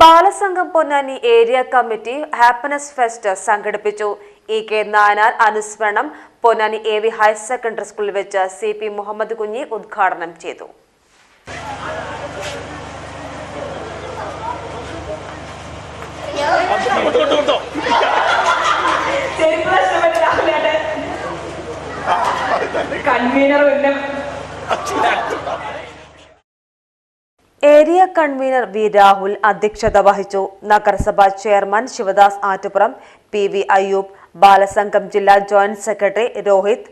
Balasangham Ponnani area committee happiness fest സംഘടിപ്പിച്ചു. E K Nayanar അനുസ്മരണം Ponnani A V higher secondary സ്കൂളിൽ വെച്ച് C P Muhammad Kunhi ഉദ്ഘാടനം ചെയ്തു. Convener convener V. രാഹുൽ അധ്യക്ഷത വഹിച്ചു. നഗരസഭാ chairman Sivadas Attupuram P. V. Ayyub Balasangham ജില്ലാ joint secretary Rohith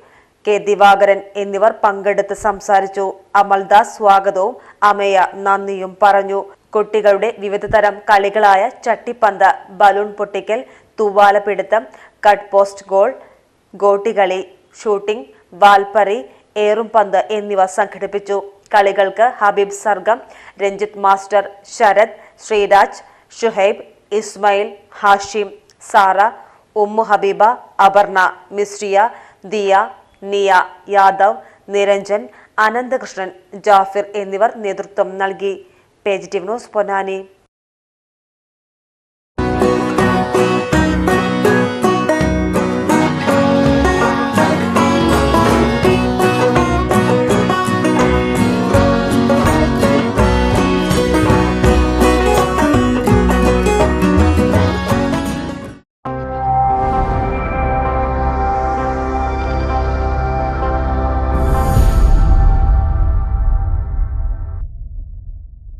K. Divakaran എന്നിവർ പങ്കെടുത്ത് സംസാരിച്ചു. അമൽദാസ് സ്വാഗതവും അമയ നന്ദിയും പറഞ്ഞു. കുട്ടികളുടെ വിവിധ തരം കളികളായ ചട്ടിപ്പന്ത് ബലൂൺ പൊട്ടിക്കൽ തൂവാലപിടുത്തം കട്ട് പോസ്റ്റ് ഗോൾ ഗോട്ടികളി ഷൂട്ടിംഗ് വാൽപ്പറി ഏറും പന്ത് എന്നിവ സംഘടിപ്പിച്ചു. കളികൾക്ക് ഹബീബ് സർഗം രഞ്ജിത്ത് മാസ്റ്റർ ശരത് ശ്രീരാജ് ഷുഹൈബ് ഇസ്മയിൽ ഹാഷിം സാറ ഉമ്മു ഹബീബ അപർണ മിസ്രിയ ദിയ നിയ യാദവ് നിരഞ്ജൻ അനന്തകൃഷ്ണൻ ജാഫിർ എന്നിവർ നേതൃത്വം നൽകി. Page news Ponnani.